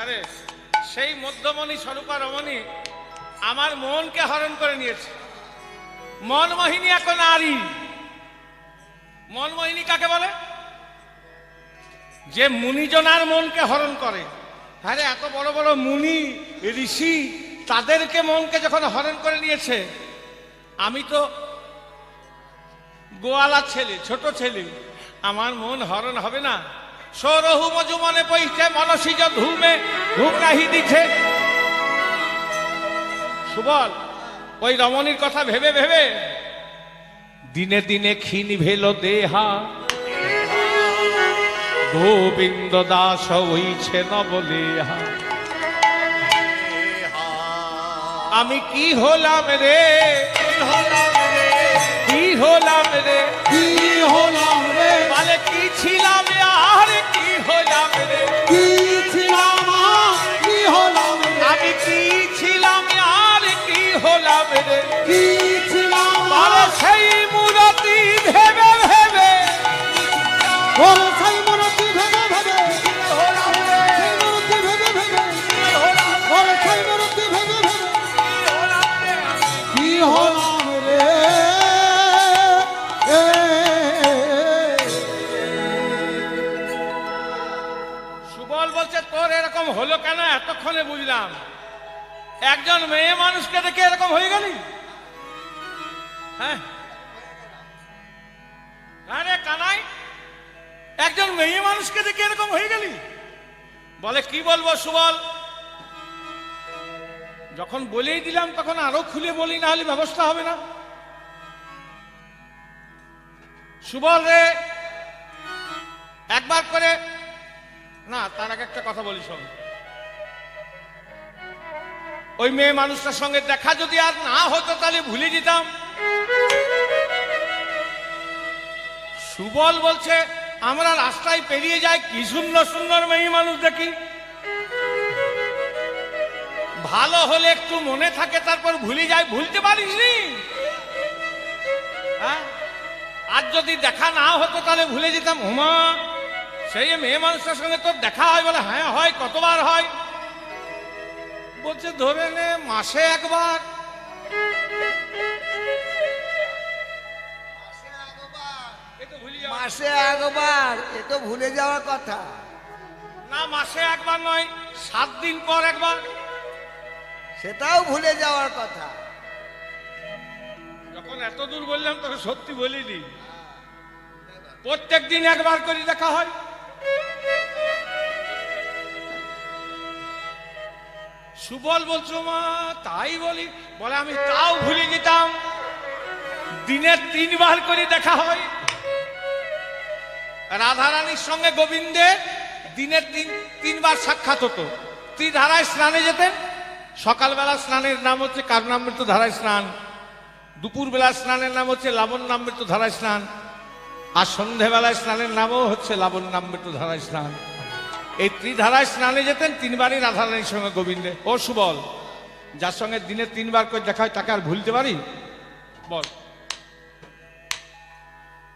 আরে, সেই মধ্যমণি স্বরূপা রমণী আমার মনকে হরণ করে নিয়েছে। মনমোহিনী এখন নারী মনমোহিনী কাকে বলে? যে মুনিজনার মনকে হরণ করে। আরে, এত বড় বড় মুনি, ঋষি, তাদেরকে মনকে যখন হরণ করে নিয়েছে, আমি তো গোয়ালা ছেলে, ছোট ছেলে, আমার মন হরণ হবে না। সৌরহু মজু মনে পইছে মনসিজ ধূমে ঘুম নাহি দিছে। সুবল ওই রমণীর কথা ভেবে ভেবে দিনে দিনে ক্ষীণ ভেল দেহা। গোবিন্দ দাস হইছে নবলেহা। আমি কি হলাম রে? কি হলাম রে? কি হলাম রে? বলে কি ছিলাম আর সেই মূরতি ভেবে ভেবে। সুবল বলছে, তোর এরকম হলো কেন? এতক্ষণে বুঝলাম। একজন মেয়ে মানুষকে দেখে এরকম হয়ে গেলি? হ্যাঁ। কানাই একজন মেয়ে মানুষকে দেখে এরকম হয়ে গেলি? বলে, কি বলব সুবল? যখন বলেই দিলাম, তখন আরও খুলে বলি, না হলে ব্যবস্থা হবে না। সুবল রে, একবার করে না, তার আগে একটা কথা বলি শোন। ওই মেয়ে মানুষটার সঙ্গে দেখা যদি আর না হতো, তাহলে ভুলে যেতাম। সুবল বলছে, আমরা রাস্তায় পেরিয়ে যাই, কি সুন্দর সুন্দর মেয়ে মানুষ দেখি। ভালো হলে একটু মনে থাকে, তারপর ভুলে যায় ভুলতে পারিস নি? হ্যাঁ? আর যদি দেখা না হতো, তাহলে ভুলে যেতাম। হুমা সেই মেয়ে মানুষটার সঙ্গে তোর দেখা হয় বলে হ্যাঁ হয় কতবার হয়? বলছে ধরে নে মাসে একবার। মাসে একবার এ তো ভুলে যাওয়ার কথা। না মাসে একবার নয় সাত দিন পর একবার। সেটাও ভুলে যাওয়ার কথা। যখন এত দূর বললাম তখন সত্যি বলিনি। প্রত্যেক দিন একবার করে দেখা হয়। সুবল বলছো মা, তাই বলি। বলে, আমি তাও ভুলে যেতাম। দিনে তিনবার করে দেখা হয়। রাধারানীর সঙ্গে গোবিন্দের দিনে তিন, তিনবার সাক্ষাৎ হতো। ত্রিধারায় স্নানে যেতেন। সকালবেলা স্নানের নাম হচ্ছে কারণামৃত ধারায় স্নান। দুপুরবেলা স্নানের নাম হচ্ছে লাবণ্যামৃত ধারায় স্নান। আর সন্ধেবেলায় স্নানের নামও হচ্ছে লাবণ্যামৃত ধারায় স্নান। এই ত্রিধারায় স্নানে যেতেন, তিনবারই রাধারানীর সঙ্গে গোবিন্দে। ও সুবল, যার সঙ্গে দিনে তিনবার করে দেখা হয়, তাকে আর ভুলতে পারি? বল।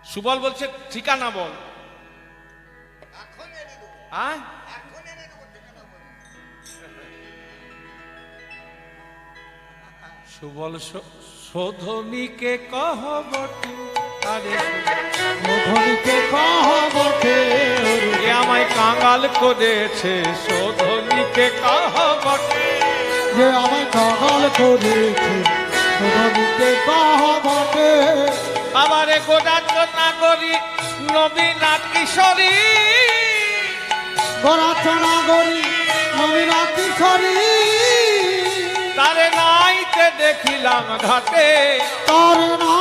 সুবল বলছে, ঠিকানা বল। আয় সুবল শোধনীকে কহ বটে। করেছে শোধনীকে কহ বটে? যে আমায় কাগাল করেছে মধুরীকে কহ বটে? বাবারে গোটা না করি নবীনা কিশোরী। গড়াচনা গরি নবীনা কিশোরী। তারে নাইতে দেখিলাম ঘাটে। তার নাইতে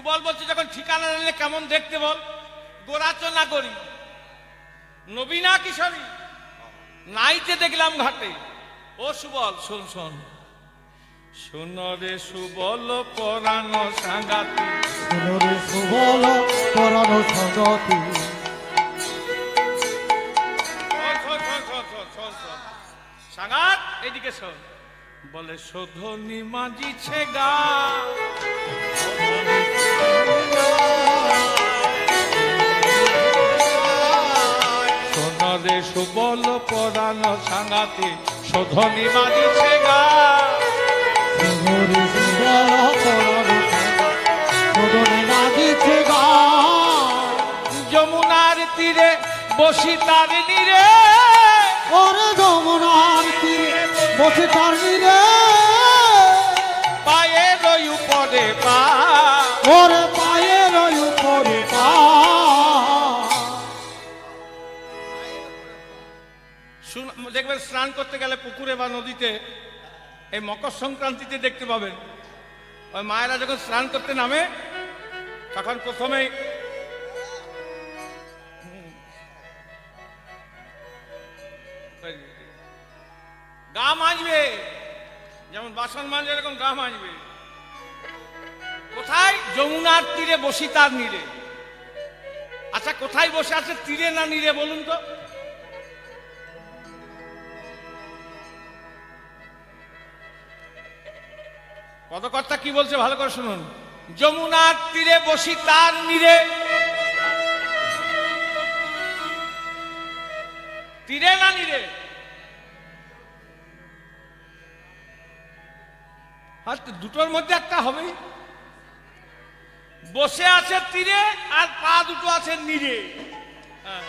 সুবল বলছে যখন ঠিকানা নিলে কেমন দেখতে বল? গোরাচ না করি। নবীনা কিশোরী নাইতে দেখলাম ঘাটে। ও সুবল শোন শোন। শোন রে সুবল পরানো সাঙ্গাতি। সুনরে সুবল পরানো সঙ্গতি। সাঙ্গাত এদিকে শোন। বলে শোধনি মাজিছে গা। সোনরে সুবল পরাণ সাঙ্গাতে শোধনি মাজিছে গা। যমুনার তীরে বসি তার নীরে। ওরে যমুনার তীরে বসে তার নীরে। উপরে পা। ওরে পায়ের উপরে পা। দেখবেন স্নান করতে গেলে পুকুরে বা নদীতে এই মকর সংক্রান্তিতে দেখতে পাবেন। ওই মায়েরা যখন স্নান করতে নামে তখন প্রথমেই গা মাজবে। যেমন বাসন মাজবে এরকম গা মাজবে। কোথায়? যমুনার তীরে বসি তার নীরে। আচ্ছা কোথায় বসে আছে তীরে না নীরে বলুন তো? পদকর্তা কি বলছে ভালো করে শুনুন। যমুনার তীরে বসি তার নীরে। তীরে না নীরে? দুটোর মধ্যে একটা হবেই। বসে আছে তীরে আর পা দুটো আছে নীরে। হ্যাঁ।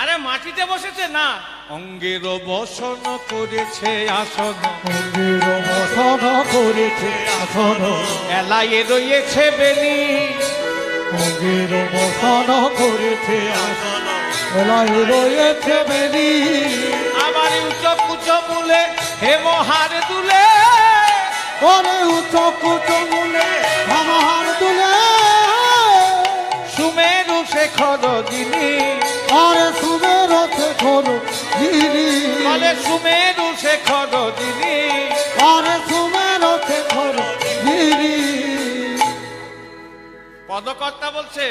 আরে মাটিতে বসেছে? না। অঙ্গের বসন করেছে আসন। অঙ্গের বসন করেছে আসন। এলাইয়ে রয়েছে বেলি অঙ্গের বসন করেছে আসন। এলাই রয়েছে বেরি আমার উচ্চ কুচ মূলে হেমহার দুলে। ওরে উচ্চ কুচ মূলে আমার তুলে। সুমেরু শেখর দিনী আরে সুমের শেখর গিরি বলে সুমেরু শেখর দিনী আরে সুমের শেখর গিরি পদকর্তা বলছে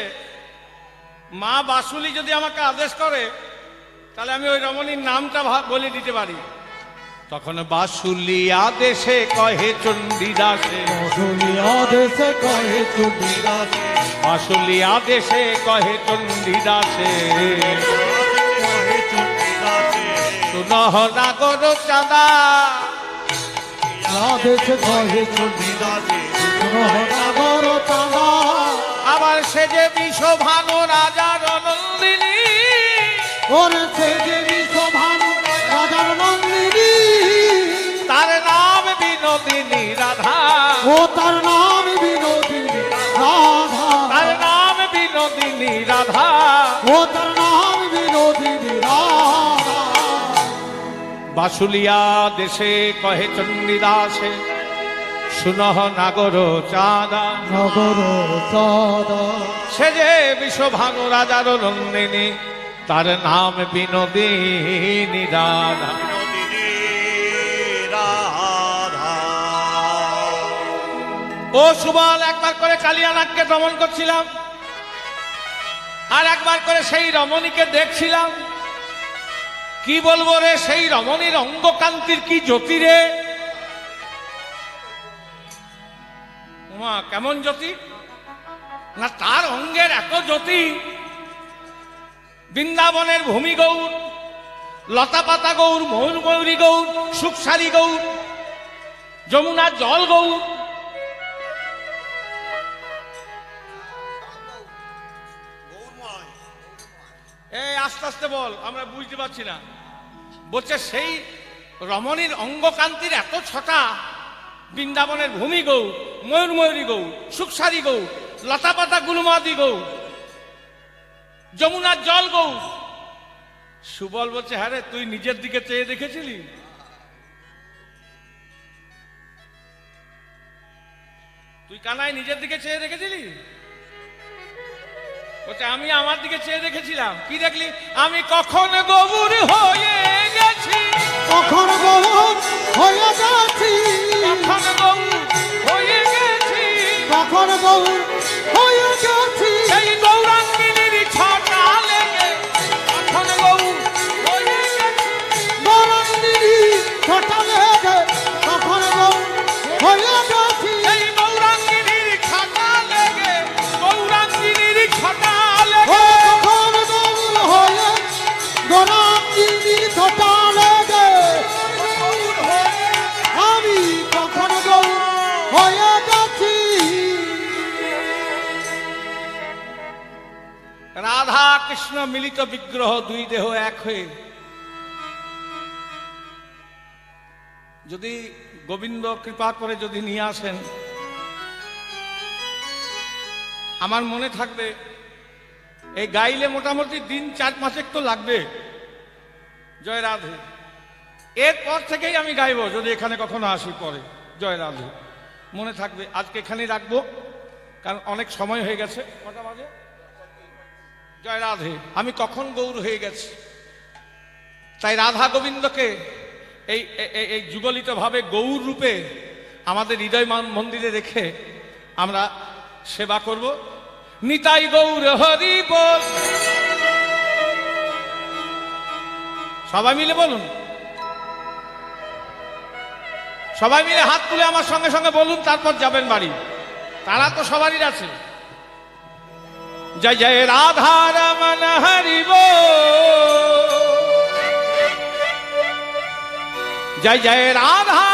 মা বাসুলি যদি আমাকে আদেশ করে তাহলে আমি ওই রমণীর নামটা বলে দিতে পারি। তখন বাসুলি আদেশে কহে চণ্ডীদাসে। মধুলিয়া দেশে কহে চুপিদাস বাসুলি আদেশে কহে চণ্ডীদাসে। সুনহ নাগর চাঁদা। দেশে কহে চুপিদাস নগর তাঁদা আবার সে যে বিশ্বভানু রাজার নন্দিনী। ওরে সে দেবী ও তার নাম বিনোদিনী রাধা। তার নাম বিনোদিনী রাধা। ও তার নাম বিনোদিনী রাধা। বাসুলিয়া দেশে কহে চণ্ডীদাসে সুনহ নাগর চাঁদা। নগর সাদা সে যে বিশ্বভানু রাজার নন্দিনী তার নাম বিনোদিনী রাধা। ও সুবল, একবার করে কালিয়ানাথকে দমন করছিলাম। আর একবার করে সেই রমণীকে দেখছিলাম। কি বলব রে, সেই রমণীর অঙ্গকান্তির কি জ্যোতি রে? কেমন জ্যোতি? না, তার অঙ্গের এত জ্যোতি। বৃন্দাবনের ভূমি গৌর লতা পাতা গৌর, ময়ূর ময়ূরী গৌর সুখসারী গৌর, যমুনার জল গৌর আস্তে আস্তে বল, আমরা বুঝতে পারছি না। বলছে, সেই রমণীর অঙ্গকান্তির এত ছটা বৃন্দাবনের ভূমি গৌ ময়ূর ময়ূরী গৌ সুখসারী গৌ লতা পাতা গুলমাদি গৌ, যমুনার জল গৌ। সুবল বলছে হ্যাঁ তুই নিজের দিকে চেয়ে দেখেছিলি? তুই কানায় নিজের দিকে চেয়ে দেখেছিলি? বলছে আমি আমার দিকে চেয়ে দেখেছিলাম। কি দেখলি? আমি কখন গোবর হয়ে গেছি? কখন গোবর হয়ে গেছি? কখন গোবর হয়ে গেছি? কখন গোবর হয়ে যাচ্ছি কৃষ্ণ মিলিত বিগ্রহ দুই দেহ এক হয়ে। যদি গোবিন্দ কৃপা করে যদি নিয়ে আসেন, আমার মনে থাকবে, এই গাইলে মোটামুটি দিন চার পাঁচেক তো লাগবে। জয় রাধে। এরপর থেকেই আমি গাইবো, যদি এখানে কখনো আসি পরে। জয় রাধে। মনে থাকবে, আজকে এখানেই রাখব, কারণ অনেক সময় হয়ে গেছে। কটা বাজে? জয় রাধে। আমি কখন গৌর হয়ে গেছি? তাই রাধা গোবিন্দকে এই এই যুগলিতভাবে গৌর রূপে আমাদের হৃদয় মান- মন্দিরে রেখে আমরা সেবা করব। নিতাই গৌর হরি বল। সবাই মিলে বলুন। সবাই মিলে হাত তুলে আমার সঙ্গে সঙ্গে বলুন, তারপর যাবেন বাড়ি। তারা তো সবারই আছে। জয় জয় রাধা রমন হরিব জয় জয় রাধা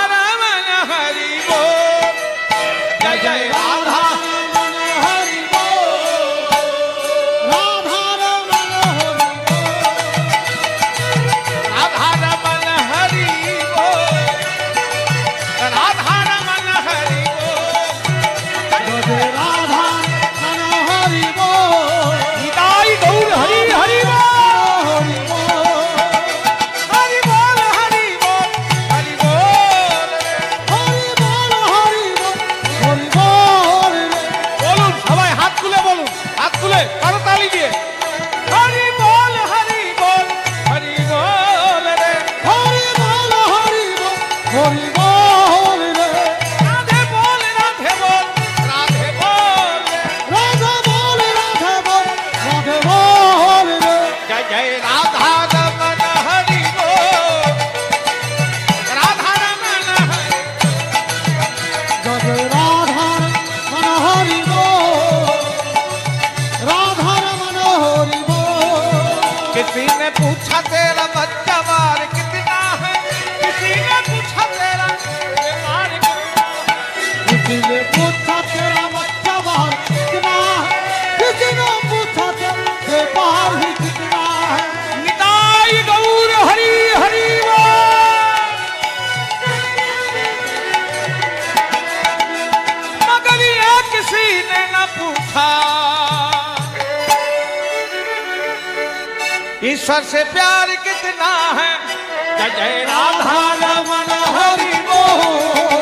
சேல பத்த ईश्वर से प्यार कितना है। जय राधा रमन हरि बोल।